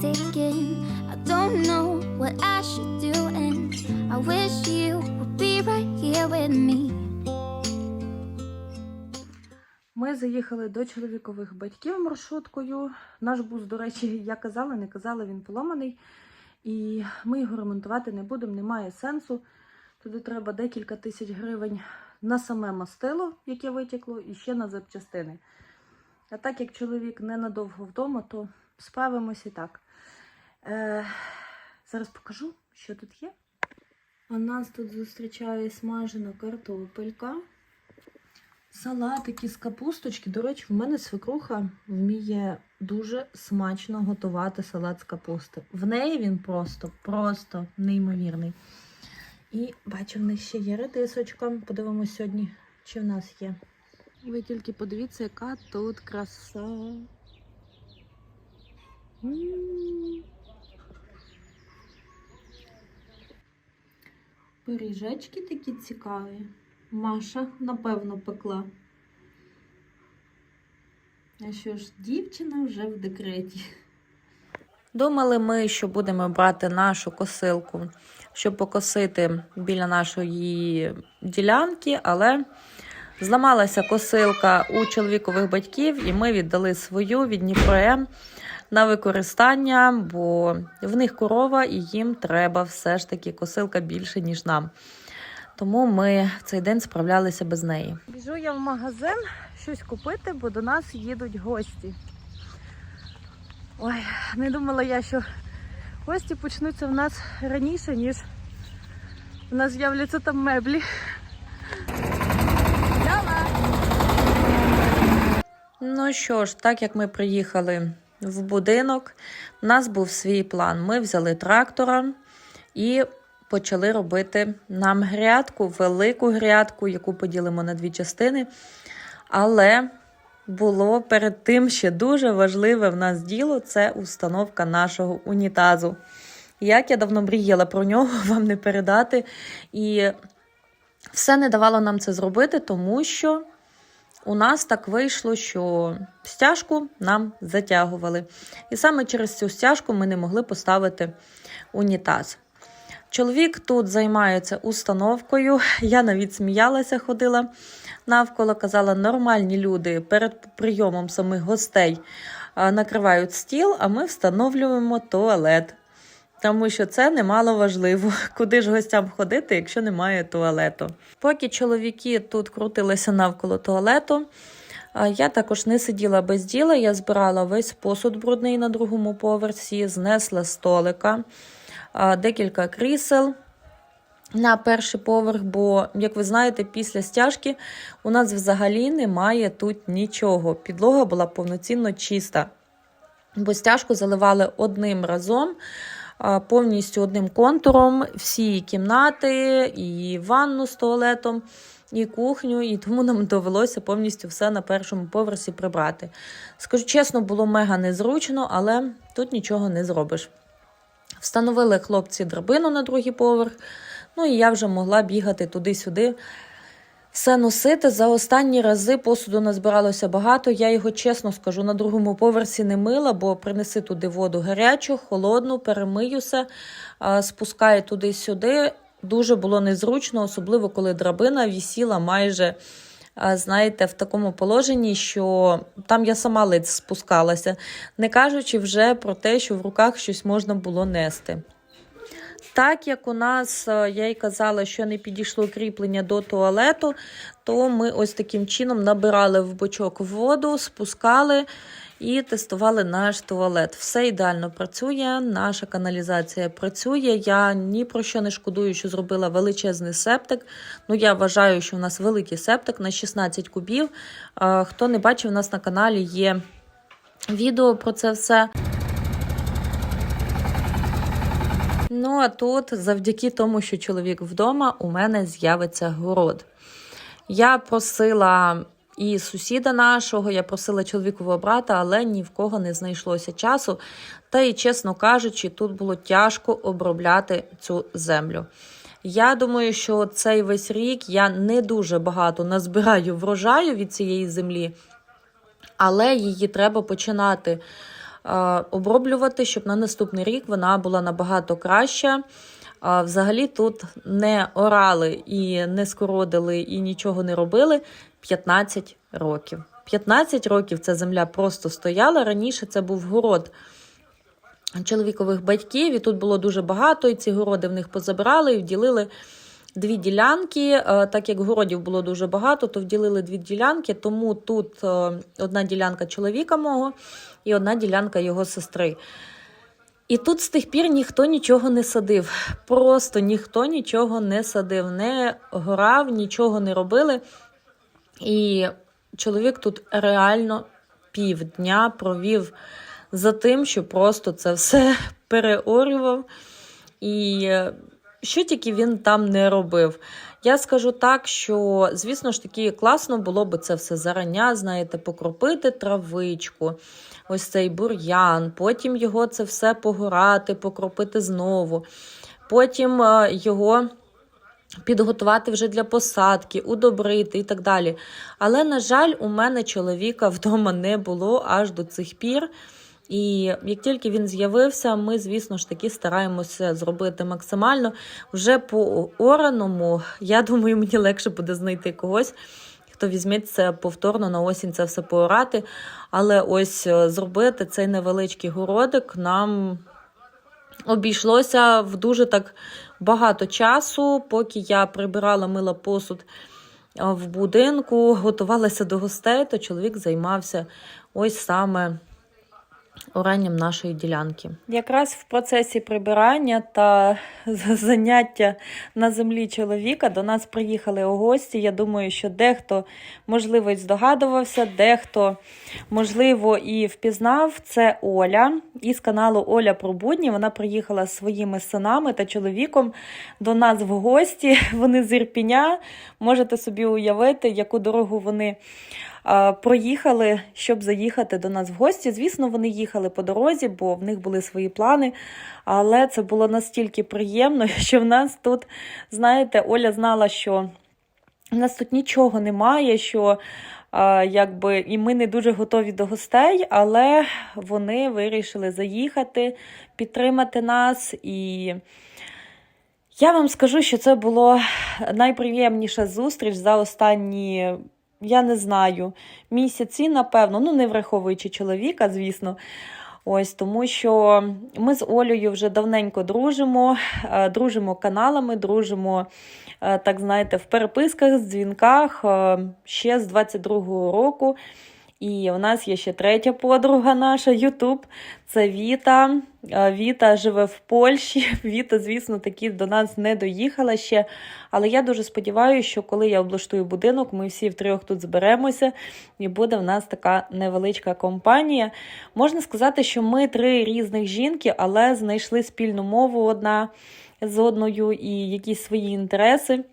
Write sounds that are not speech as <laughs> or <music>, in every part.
digging. I don't know what I should do, and I wish you would be right here with me. Ми заїхали до чоловікових батьків маршруткою. Наш бус, до речі, я казала, не казала, він поломаний. І ми його ремонтувати не будемо, немає сенсу. Туди треба декілька тисяч гривень на саме мастило, яке витекло, і ще на запчастини. А так як чоловік ненадовго вдома, то справимось і так. Е, зараз покажу, що тут є. А нас тут зустрічає смажена картопелька. Салатики з капусточки. До речі, в мене свекруха вміє дуже смачно готувати салат з капусти. В неї він просто, просто неймовірний. І бачу, в них ще є редисочка. Подивимось сьогодні, чи в нас є. Ви тільки подивіться, яка тут краса. Пиріжечки такі цікаві. Маша, напевно, пекла. А що ж, дівчина вже в декреті. Думали ми, що будемо брати нашу косилку, щоб покосити біля нашої ділянки, але зламалася косилка у чоловікових батьків, і ми віддали свою від Дніпром на використання, бо в них корова і їм треба все ж таки косилка більше, ніж нам. Тому ми в цей день справлялися без неї. Біжу я в магазин щось купити, бо до нас їдуть гості. Ой, не думала я, що гості почнуться в нас раніше, ніж у нас з'являться там меблі. Ну що ж, так як ми приїхали в будинок, у нас був свій план. Ми взяли трактора і почали робити нам грядку, велику грядку, яку поділимо на дві частини. Але було перед тим ще дуже важливе в нас діло це установка нашого унітазу. Як я давно мріяла про нього, <laughs> вам не передати. І все не давало нам це зробити, тому що у нас так вийшло, що стяжку нам затягували. І саме через цю стяжку ми не могли поставити унітаз. Чоловік тут займається установкою. Я навіть сміялася, ходила навколо, казала, нормальні люди перед прийомом самих гостей накривають стіл, а ми встановлюємо туалет. Тому що це немало важливо, <laughs> куди ж гостям ходити, якщо немає туалету. Поки чоловіки тут крутилися навколо туалету, я також не сиділа без діла. Я збирала весь посуд брудний на другому поверсі, знесла столика, декілька крісел на перший поверх, бо, як ви знаєте, після стяжки у нас взагалі немає тут нічого. Підлога була повноцінно чиста, бо стяжку заливали одним разом. Повністю одним контуром всі кімнати, і ванну з туалетом, і кухню, і тому нам довелося повністю все на першому поверсі прибрати. Скажу чесно, було мега незручно, але тут нічого не зробиш. Встановили хлопці драбину на другий поверх. Ну і я вже могла бігати туди-сюди, все носити. За останні рази посуду назбиралося багато. Я його чесно скажу, на другому поверсі не мила, бо принеси туди воду гарячу, холодну, перемиюся, спускаю туди-сюди. Дуже було незручно, особливо коли драбина вісіла майже. Знаєте, в такому положенні, що там я сама ледь спускалася, не кажучи вже про те, що в руках щось можна було нести. Так як у нас, е, я й казала, що не підійшло кріплення до туалету, то ми ось таким чином набирали в бочок воду, спускали і тестували наш туалет. Все ідеально працює, наша каналізація працює. Я ні про що не шкодую, що зробила величезний септик. Ну, я вважаю, що у нас великий септик на 16 кубів. Е, Хто не бачив, у нас на каналі є відео про це все. Ну а тут, завдяки тому, що чоловік вдома, у мене з'явиться город. Я просила і сусіда нашого, я просила чоловікового брата, але ні в кого не знайшлося часу. Та й, чесно кажучи, тут було тяжко обробляти цю землю. Я думаю, що цей весь рік я не дуже багато назбираю врожаю від цієї землі, але її треба починати оброблювати, щоб на наступний рік вона була набагато краща. Взагалі тут не орали і не скородили, і нічого не робили 15 років. 15 років ця земля просто стояла. Раніше це був город чоловікових батьків, і тут було дуже багато, і ці городи в них позабирали і вділили дві ділянки. Е, Так як городів було дуже багато, то вділили дві ділянки, тому тут е, одна ділянка чоловіка мого і одна ділянка його сестри. І тут з тих пір ніхто нічого не садив. Просто ніхто нічого не садив, не горав, нічого не робили. І чоловік тут реально півдня провів за тим, що просто це все <laughs> переорював. І е, що тільки він там не робив. Я скажу так, що, звісно ж таки, класно було би це все зарання, знаєте, покропити травичку, ось цей бур'ян, потім його це все погорати, покропити знову, потім е, його. Підготувати вже для посадки, удобрити і так далі. Але, на жаль, у мене чоловіка <laughs> вдома не було аж до цих пір. І як тільки він з'явився, ми, звісно ж таки, стараємося зробити максимально. Вже по ораному, я думаю, мені легше буде знайти когось, хто візьметься повторно на осінь це все поорати. Але ось е, зробити цей невеличкий городик нам обійшлося в дуже так багато часу, поки я прибирала мила посуд е, в будинку, готувалася до гостей, то чоловік займався ось саме оранням нашої ділянки. Якраз в процесі прибирання та заняття на землі чоловіка до нас приїхали у гості. Я думаю, що дехто, можливо, здогадувався, дехто, можливо, і впізнав. Це Оля із каналу Оля про будні. Вона приїхала з своїми синами та чоловіком до нас в гості. <laughs> Вони з Ірпіня. Можете собі уявити, яку дорогу вони проїхали, щоб заїхати до нас в гості. Звісно, вони їхали по дорозі, бо в них були свої плани. Але це було настільки приємно, <laughs> що в нас тут, знаєте, Оля знала, що в нас тут нічого немає, що якби і ми не дуже готові до гостей, але вони вирішили заїхати, підтримати нас і. Я вам скажу, що це було найприємніша зустріч за останні, я не знаю, місяці, напевно, ну не враховуючи чоловіка, звісно. Ось тому, що ми з Олею вже давненько дружимо, е, дружимо каналами, дружимо, е, так знаєте, в переписках, дзвінках е, ще з 22-го року. І у нас є ще третя подруга наша, Ютуб. Це Віта. Е, Віта живе в Польщі. <laughs> Віта, звісно, таки до нас не доїхала ще. Але я дуже сподіваюся, що коли я облаштую будинок, ми всі втрьох тут зберемося, і буде в нас така невеличка компанія. Можна сказати, що ми три різних жінки, але знайшли спільну мову одна з одною і якісь свої інтереси.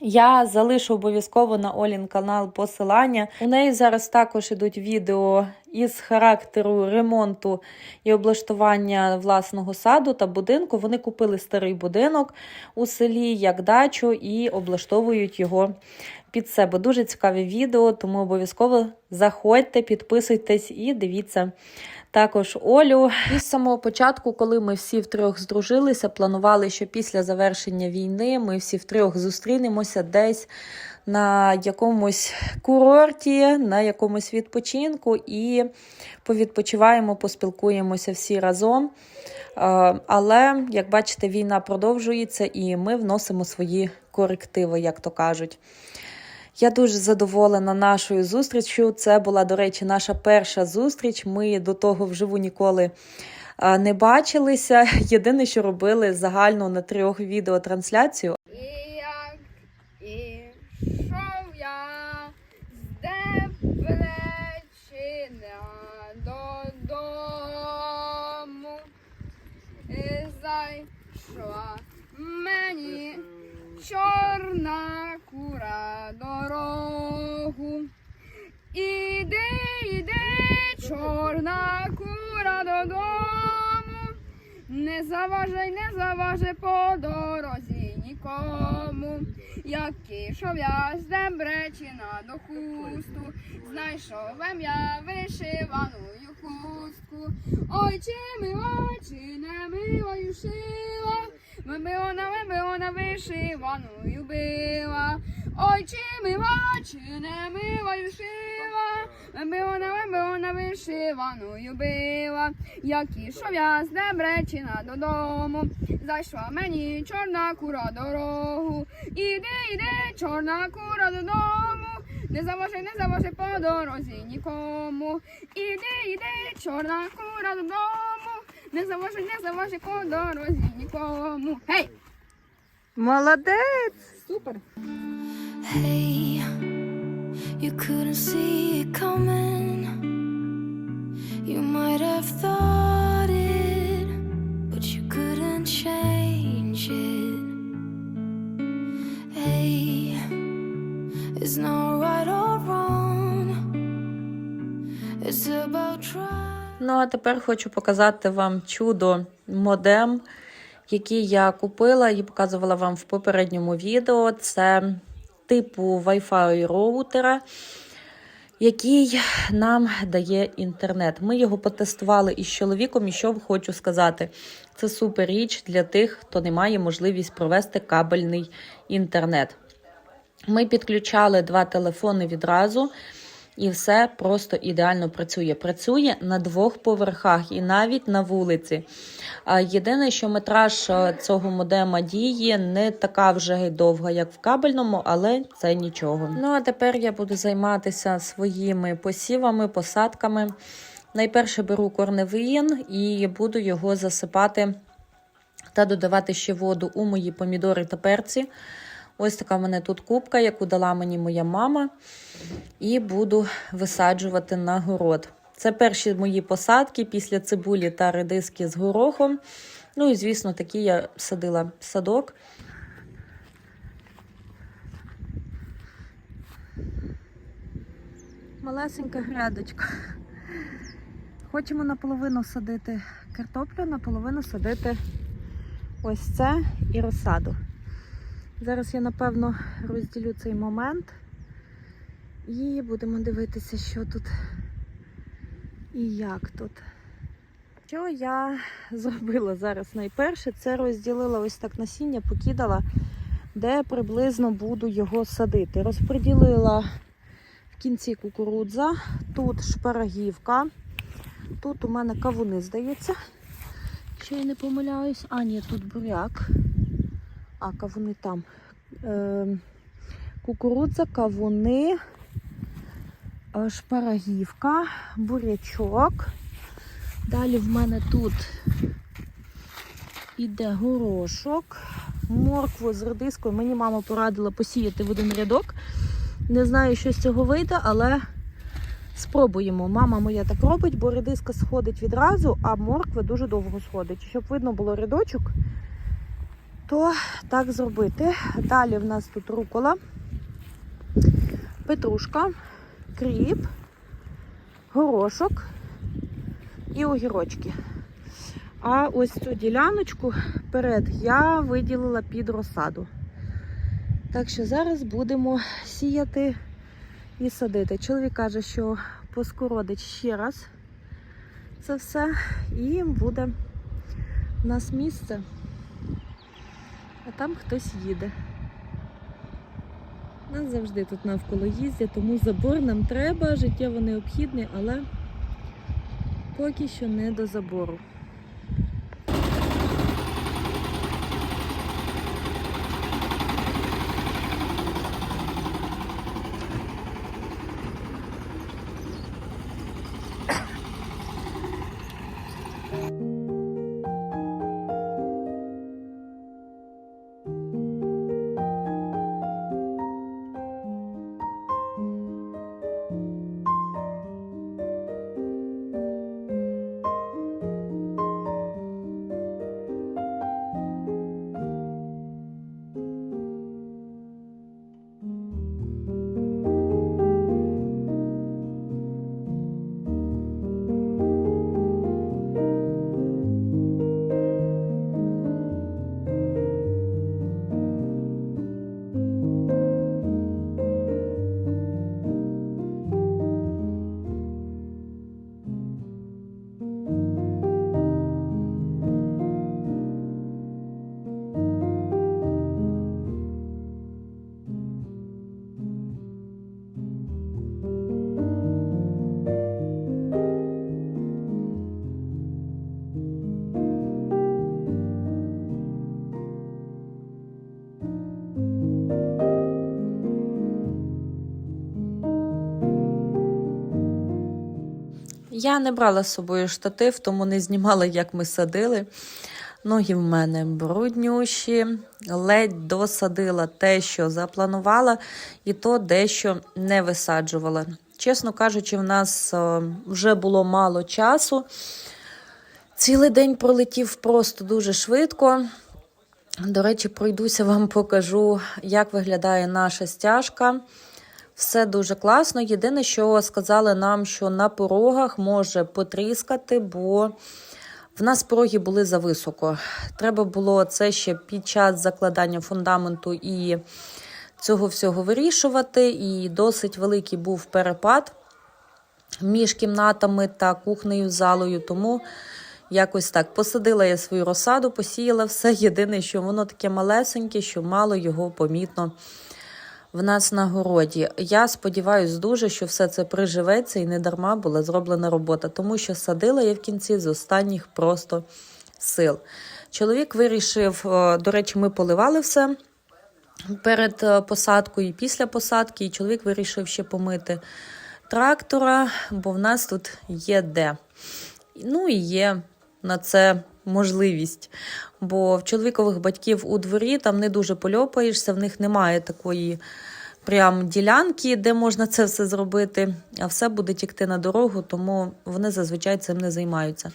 Я залишу обов'язково на Олін канал посилання. У неї зараз також ідуть відео із характеру ремонту і облаштування власного саду та будинку. Вони купили старий будинок у селі як дачу і облаштовують його під себе. Дуже цікаві відео, тому обов'язково заходьте, підписуйтесь і дивіться. Також Олю і з самого початку, коли ми всі втрьох здружилися, планували, що після завершення війни ми всі втрьох зустрінемося десь на якомусь курорті, на якомусь відпочинку і повідпочиваємо, поспілкуємося всі разом. Е, Але, як бачите, війна продовжується і ми вносимо свої корективи, як то кажуть. Я дуже задоволена нашою зустрічю. Це була, до речі, наша перша зустріч. Ми до того вживу ніколи не бачилися. <laughs> Єдине, що робили загально на трьох відеотрансляцію. Додому. Не заважай, не заважай по дорозі нікому. як ішов я з Дебречина до хусту, знайшов я вишиваною хустку. Ой, чи мила, чи не милою шила, ми вона, ми вона вишиваною била. Ой, чи мила, чи не милою шила, ми вона, ми вона вишиваною била. Як ішов я з Дебречина додому, зайшла мені чорна кура дорогу. Іди, іди, чорна кура додому. Не заважай, не заважай по дорозі нікому. Іди, іди, чорна кура додому. Не заважай, не заважай по дорозі нікому. Гей! Молодець! Супер! Hey, you couldn't see it coming. You might have thought it, but you couldn't change it. Hey, it's not right or wrong. It's about trying. Ну, а тепер хочу показати вам чудо модем, який я купила і показувала вам в попередньому відео. Це типу Wi-Fi роутера, який нам дає інтернет. Ми його потестували із чоловіком, і що хочу сказати. Це супер річ для тих, хто не має можливість провести кабельний інтернет. Ми підключали два телефони відразу. І все просто ідеально працює. Працює на двох поверхах і навіть на вулиці. Єдине, що метраж е, цього модема діє не така вже довга, як в кабельному, але це нічого. Ну а тепер я буду займатися своїми посівами, посадками. Найперше беру корневин і буду його засипати та додавати ще воду у мої помідори та перці. Ось така в мене тут кубка, яку дала мені моя мама, і буду висаджувати на город. Це перші мої посадки після цибулі та редиски з горохом. Ну і, звісно, такі я садила садок. Малесенька грядочка. Хочемо наполовину садити картоплю, наполовину садити ось це і розсаду. Зараз я, напевно, розділю цей момент і будемо дивитися, що тут і як тут. Що я зробила зараз найперше, це розділила ось так насіння, покидала, де приблизно буду його садити. Розподілила в кінці кукурудза, тут шпарагівка, тут у мене кавуни, здається. Ще я не помиляюсь. А, ні, тут буряк. А, кавуни там. Е, кукурудза, кавуни, е, шпарагівка, бурячок. Далі в мене тут іде горошок, моркву з редискою. Мені мама порадила посіяти в один рядок. Не знаю, що з цього вийде, але спробуємо. Мама моя так робить, бо редиска сходить відразу, а морква дуже довго сходить. Щоб видно було рядочок, то так зробити. Далі в нас тут рукола, петрушка, кріп, горошок і огірочки. А ось цю діляночку перед я виділила під розсаду. Так що зараз будемо сіяти і садити. Чоловік каже, що поскородить ще раз це все, і буде у нас місце а там хтось їде. Нас завжди тут навколо їздять, тому забор нам треба, життєво необхідний, але поки що не до забору. Я не брала з собою штатив, тому не знімала, як ми садили. Ноги в мене бруднющі, ледь досадила те, що запланувала, і то дещо не висаджувала. Чесно кажучи, в нас е, вже було мало часу. Цілий день пролетів просто дуже швидко. До речі, пройдуся вам покажу, як виглядає наша стяжка. Все дуже класно. Єдине, що сказали нам, що на порогах може потріскати, бо в нас пороги були зависоко. Треба було це ще під час закладання фундаменту і цього всього вирішувати. І досить великий був перепад між кімнатами та кухнею залою. Тому якось так посадила я свою розсаду, посіяла все. <laughs> Єдине, що воно таке малесеньке, що мало його помітно в нас на городі. Я сподіваюся дуже, що все це приживеться і не дарма була зроблена робота, тому що садила я в кінці з останніх просто сил. Чоловік вирішив, е, до речі, ми поливали все перед е, посадкою і після посадки, і чоловік вирішив ще помити трактора, бо в нас тут є де. Ну і є на це можливість. Бо в чоловікових батьків у дворі там не дуже польопаєшся, в них немає такої прям ділянки, де можна це все зробити, а все буде тікти на дорогу, тому вони зазвичай цим не займаються.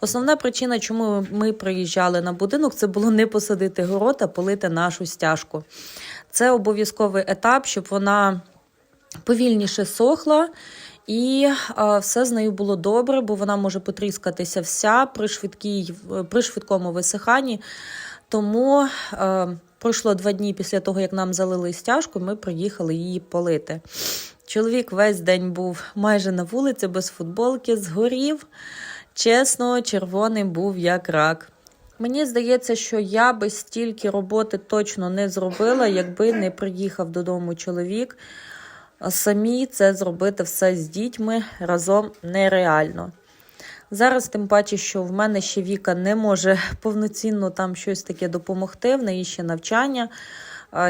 Основна причина, чому ми приїжджали на будинок, це було не посадити город, а полити нашу стяжку. Це обов'язковий етап, щоб вона повільніше сохла. І все з нею було добре, бо вона може потріскатися вся при, швидкій, при швидкому висиханні. Тому а, пройшло два дні після того, як нам залили стяжку, ми приїхали її полити. Чоловік весь день був майже на вулиці, без футболки, згорів. Чесно, червоний був як рак. Мені здається, що я би стільки роботи точно не зробила, якби не приїхав додому чоловік. Самі це зробити все з дітьми разом нереально. Зараз, тим паче, що в мене ще Віка не може повноцінно там щось таке допомогти, в неї ще навчання.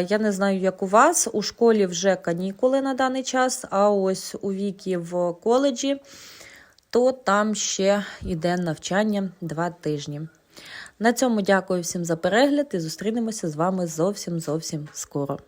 Я не знаю, як у вас. У школі вже канікули на даний час, а ось у Вікі в коледжі, то там ще йде навчання два тижні. На цьому дякую всім за перегляд і зустрінемося з вами зовсім зовсім скоро.